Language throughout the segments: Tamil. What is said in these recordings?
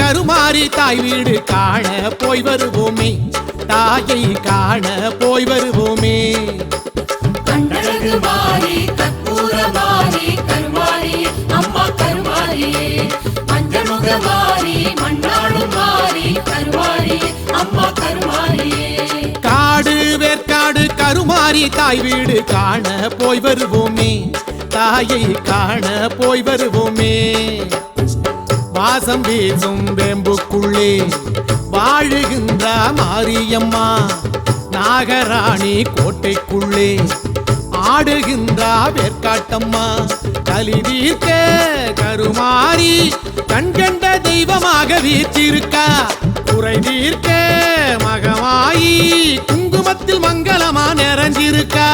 கருமாறி தாய் வீடு காண போய் வருவோமே. தாயை காண போய் வருவோமே. கண்டழகு மாறி கருமாறி தாய் வீடு காண போய் வருவோமே. தாயை காண போய் வருவோமே. வாசம் வீசும் வேம்புக்குள்ளே வாழுகின்ற மாரியம்மா. நாகராணி கோட்டைக்குள்ளே ஆடுகின்ற வேர்க்காட்டம்மா. கலி தீர்க்க கருமாறி கண்கண்ட தெய்வமாக வீற்றிருக்கா. குறை தீர்க்க மகமாயி குங்குமத்தில் மங்களமா நிறைஞ்சிருக்கா.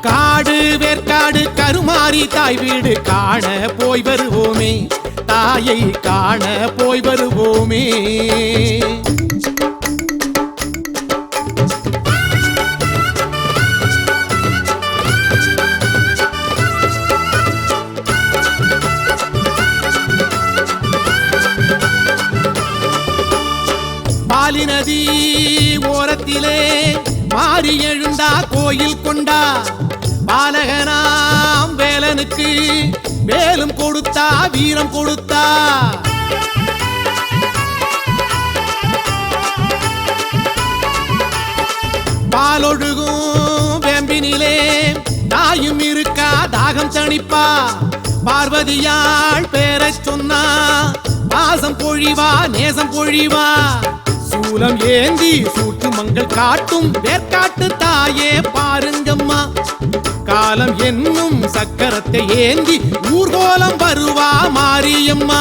காடு வேர்க்காடு கருமாறி தாய் வீடு காண போய் வருவோமே. தாயை காண போய் வருவோமே. நதி ஓரத்திலே மாறி எழுந்தா கோயில் கொண்டா. பாலகனாம் வேலனுக்கு வேலும் கொடுத்தா வீரம் கொடுத்தா. பாலொழுகும் வேம்பினிலே தாயும் இருக்கா தாகம் தணிப்பா. பார்வதியாள் பேரை சொன்னா பாசம் பொழிவா நேசம் பொழிவா. சூலம் ஏந்தி சூட்டு மங்கள் காட்டும் வேர்காட்டு தாயே பாருங்கம்மா. காலம் என்னும் சக்கரத்தை ஏந்தி ஊர்கோலம் வருவா மாரியம்மா.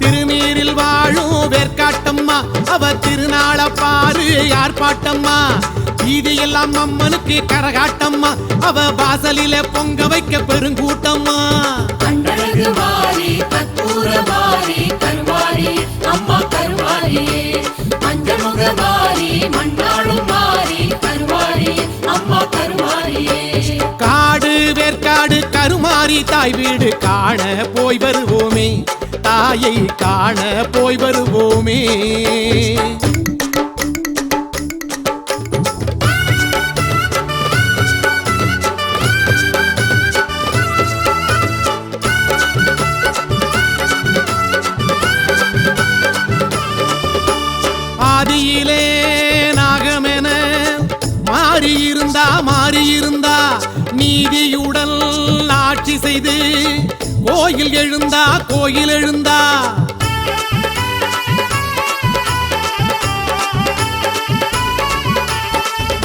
திருநீரில் வாழும் வேர்காட்டம்மா அவ திருநாள பாரு யார் பாட்டம்மா வீதியெல்லாம் அம்மனுக்கு கரகாட்டம்மா. அவ வாசலில பொங்க வைக்க பெருங்கூட்டம்மா. அம்மா கருமாரியே மாறி மண்ணாடும் மாறி கருமாரி அம்மா காடு வேர்க்காடு கருமாறி தாய் வீடு காண போய் வருவோமே. தாயை காண போய் வருவோமே. மாறியிருந்தா மாறியிருந்தா நீதியுடன் ஆட்சி செய்து கோயில் எழுந்தா கோயில் எழுந்தா.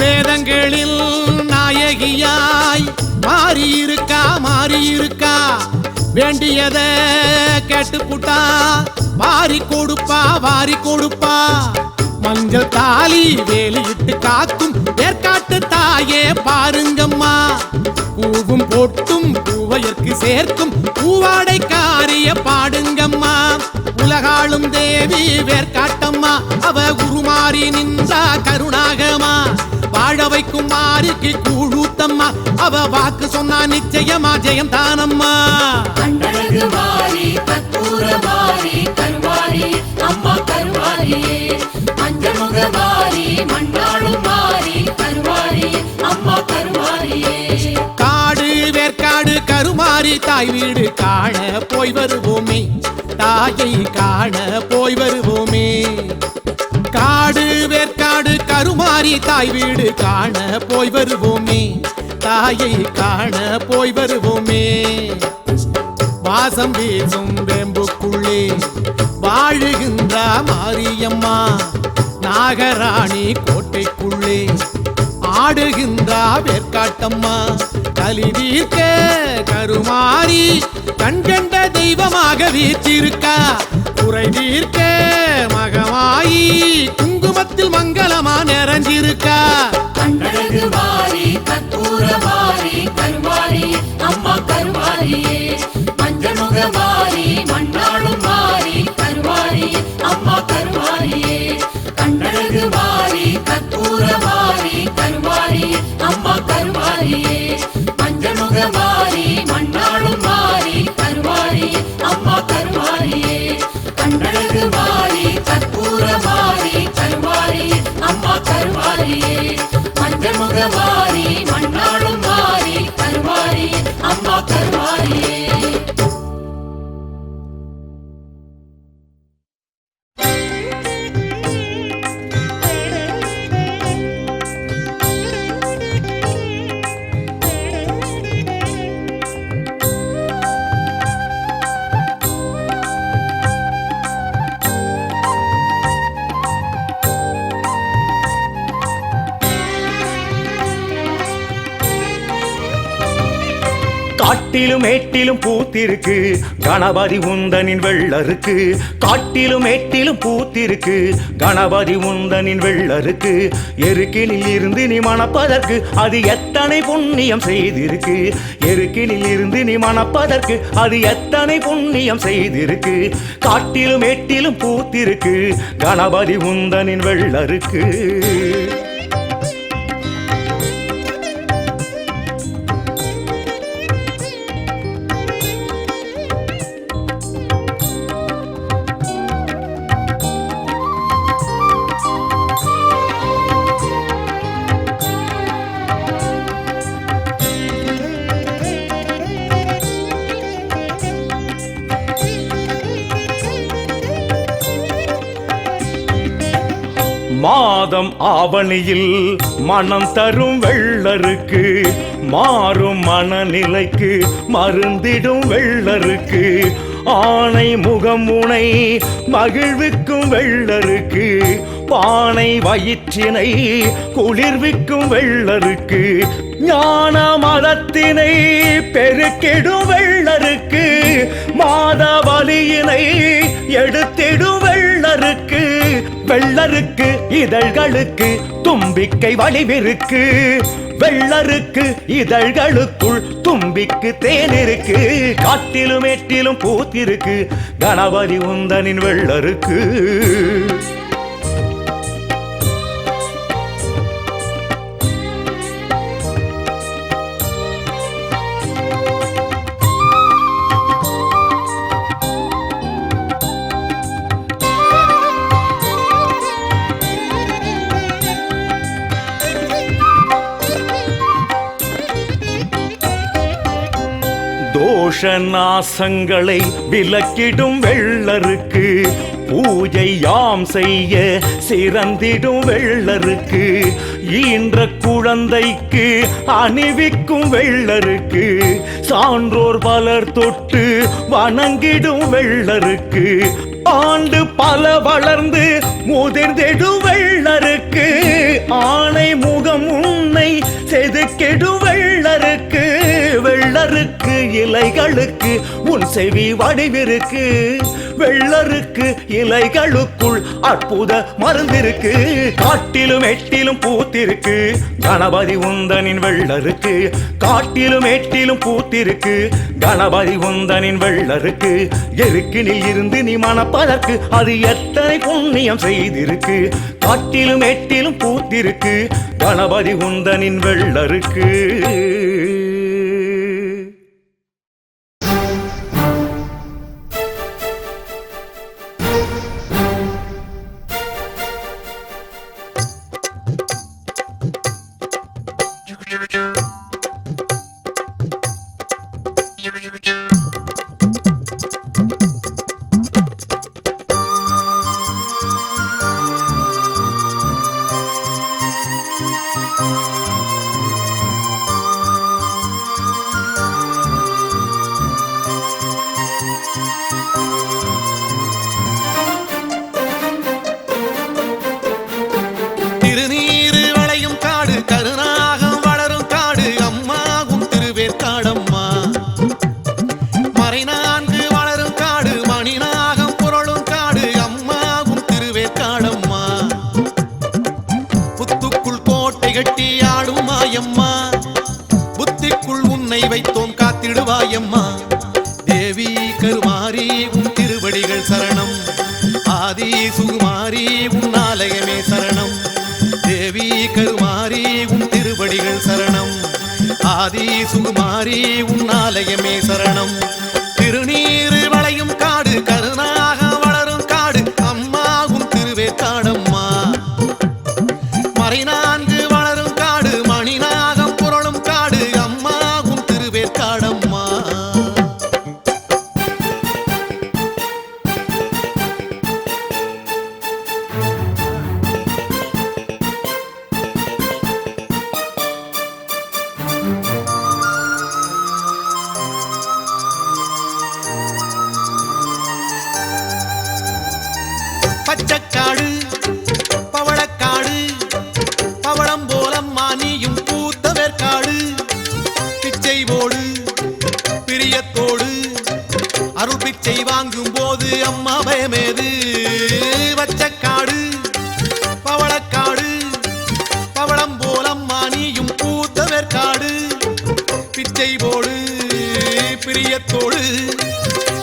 வேதங்களில் நாயகியாய் மாறியிருக்கா மாறியிருக்கா. வேண்டியத கேட்டுப்புட்டா வாரி கொடுப்பா வாரி கொடுப்பா. மஞ்சள் தாலி வேலியிட்டு காக்கும் தாயே பாருங்கம்மா. பூவும் போட்டும் பூவையற்கு சேர்க்கும். பூவாடை காரிய பாடுங்கம்மா. உலகாளும் தேவி வேர்காட்டம்மா அவ குருமாறி நின்றா கருணாகமா. வாழ வைக்கும் மாறிக்கு கூழூத்தம்மா. அவ வாக்கு சொன்னா நிச்சயமா ஜெயம் தானம்மா கண்டழகு மாறி கற்பூர மாறி கருமாரி அம்மா போய் வருவோமே. தாயை காண போய் வருவோமே. காடு வேர்க்காடு கருமாறி தாய் வீடு காண போய் வருவோமே. தாயை காண போய் வருவோமே. வாசம் வீசும் வேம்புக்குள்ளே வாழுகின்ற மாரியம்மா. நாகராணி கோட்டைக்குள்ளே ஆடுகின்ற வேர்க்காட்டம்மா கலி தீர்க்க கருமாறி கண்கண்ட தெய்வமாக வீற்றிருக்கா. குறை தீர்க்க மகமாயி குங்குமத்தில் மங்களமா நிறைஞ்சிருக்கா. அம்மா கருமாரியே மஞ்சள் முக மண்ணாளும் மாறி கருமாரி அம்மா கருமாரியே கண்ணழகு மாறி அம்மா கருவாரியே மஞ்சள் முக மாறி மண்ணாளும் மாறி கருவாரி அம்மா கருவாரியே கண்ணழகு மாறி கற்பூர மாறி கருவாரி அம்மா கருவாரியே மஞ்சள் முக மாறி மண்ணாளும் மாறி கருவாரி அம்மா கருவாரியே காட்டிலும் ஏட்டிலும் பூத்திருக்கு. கணபதி உந்தனின் வெள்ளருக்கு. காட்டிலும் ஏட்டிலும் பூத்திருக்கு. கணபதி உந்தனின் வெள்ளருக்கு. எருக்கினில் இருந்து நீ மணப்பதற்கு அது எத்தனை புண்ணியம் செய்திருக்கு. எருக்கினில் இருந்து நீ மணப்பதற்கு அது எத்தனை புண்ணியம் செய்திருக்கு. காட்டிலும் ஏட்டிலும் பூத்திருக்கு. கணபதி உந்தனின் வெள்ளருக்கு. மாதம் ஆவணியில் மனம் தரும் வெள்ளருக்கு மாறும் மனநிலைக்கு மருந்திடும் வெள்ளருக்கு. ஆணை முகமுனை மகிழ்விக்கும் வெள்ளருக்கு பானை வயிற்றினை குளிர்விக்கும் வெள்ளருக்கு. ஞான மதத்தினை பெருக்கிடும் வெள்ளருக்கு மாத வலியினை எடுத்திடும் வெள்ளருக்கு. வெள்ளருக்கு இதழ்களுக்கு தும்பிக்கை வடிவிருக்கு. வெள்ளருக்கு இதழ்களுக்குள் தும்பிக்கு தேனிருக்கு. காட்டிலும் மேட்டிலும் பூத்திருக்கு. கணபதி உந்தனின் வெள்ளருக்கு. தோஷ நாசங்களை விலக்கிடும் வெள்ளருக்கு பூஜை யாம் செய்ய சிறந்திடும் வெள்ளருக்கு ஈன்ற குழந்தைக்கு அணிவிக்கும் வெள்ளருக்கு சான்றோர் பலர் தொட்டு வணங்கிடும் வெள்ளருக்கு ஆண்டு பல வளர்ந்து முதிர்ந்திடும் வெள்ளருக்கு ஆணை முகம் உன்னை செதுக்கிடும் இலைகளுக்கு உன் செவி வடிவிருக்கு. வெள்ளருக்கு இலைகளுக்குள் அற்புத மருந்திருக்கு. காட்டிலும் எட்டிலும் பூத்திருக்கு. கணபதி உந்தனின் வெள்ளருக்கு. காட்டிலும் எட்டிலும் பூத்திருக்கு. கணபதி உந்தனின் வெள்ளருக்கு. எருக்கினில் இருந்து நீ மணப்பதற்கு அது எத்தனை புண்ணியம் செய்திருக்கு. காட்டிலும் எட்டிலும் பூத்திருக்கு. கணபதி உந்தனின் வெள்ளருக்கு. ஆதி சுகுமாரி உன்னாலயமே சரணம். பிச்சை பிரியத்தோடு.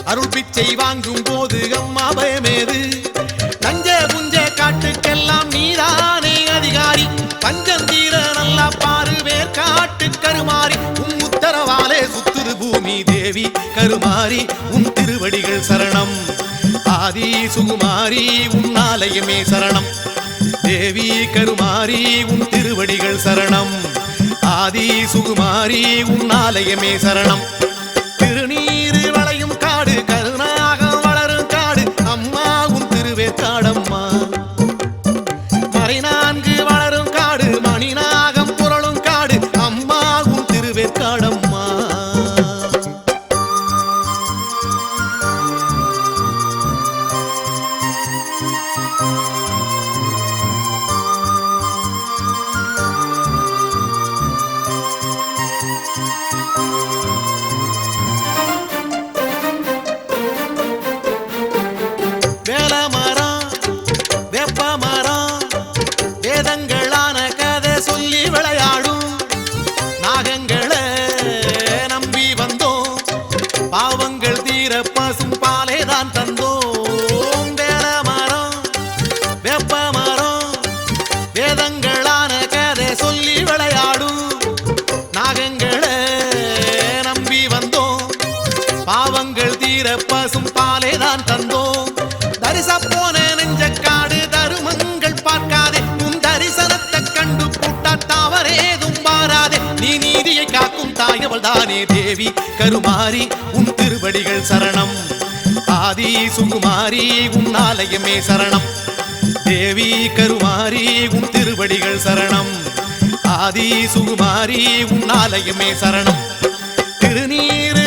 அருள் பிச்சை வாங்கும் போது அம்மா பயமேது. நஞ்ச புஞ்ச காட்டுக்கெல்லாம் நீதானே அதிகாரி. பஞ்சம் தீர நல்லா பாரு வேர் காட்டு கருமாறி. உன் உத்தரவாலே சுத்துது பூமி தேவி கருமாறி. உன் திருவடிகள் சரணம். ஆதி சுகுமாரி உன் ஆலயமே சரணம். தேவி கருமாரி உன் திருவடிகள் சரணம். ஆதி சுகுமாரி உன்னாலயமே சரணம். திருநீரு வளையும் காடு கருணாக வளரும் காடு அம்மா உன் திருவே வேதங்களான கதை சொல்லி விளையாடும். நாகங்களை நம்பி வந்தோம். பாவங்கள் தீர பசும் பாலே தான் தந்தோம். தரிச போன நெஞ்சக்காடு தருமங்கள் பார்க்காதே. உன் தரிசனத்தை கண்டு புட்டா தவறேதும் மாறாதே நீ நீதியை காக்கும் தாயவள் தானே தேவி கருமாறி உன் திருவடிகள் சரணம். ஆதி சுகுமாரி உன் ஆலயமே சரணம். தேவி கருமாரி உன் திருவடிகள் சரணம். ஆதி சுகுமாரி உன் ஆலயமே சரணம். திருநீரு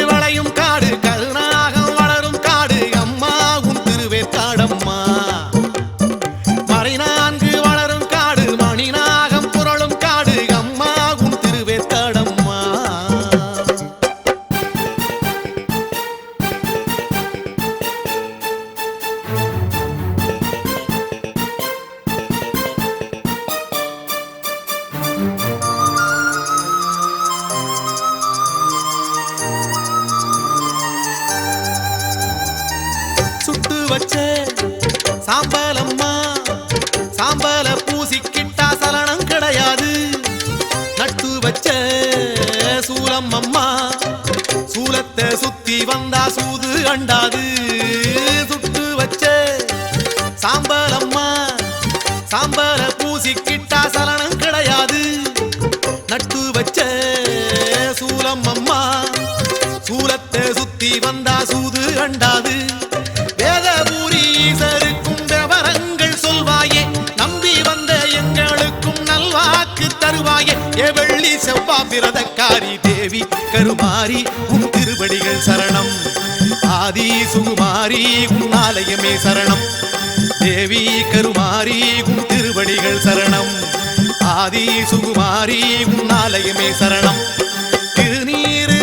சிக்கிட்டா சலனம் கிடையாது. நட்டு வச்ச சூலம் அம்மா. சூலத்தை சுத்தி வந்தா சூது கண்டாது வேதபூரி ஈசருக்கும் விவரங்கள் சொல்வாயே. நம்பி வந்த எங்களுக்கும் நல்வாக்கு தருவாயே. ஏ வெள்ளி செவ்வா பிரதக்காரி தேவி கருமாரி உன் திருவடிகள் சரணம். ஆதி சுகுமாரி உன் ஆலயமே சரணம். தேவி கருமாரி உன் திருவடிகள் சரணம். ஆதி சுகுமாரி உன்னாலயமே சரணம். திருநீரு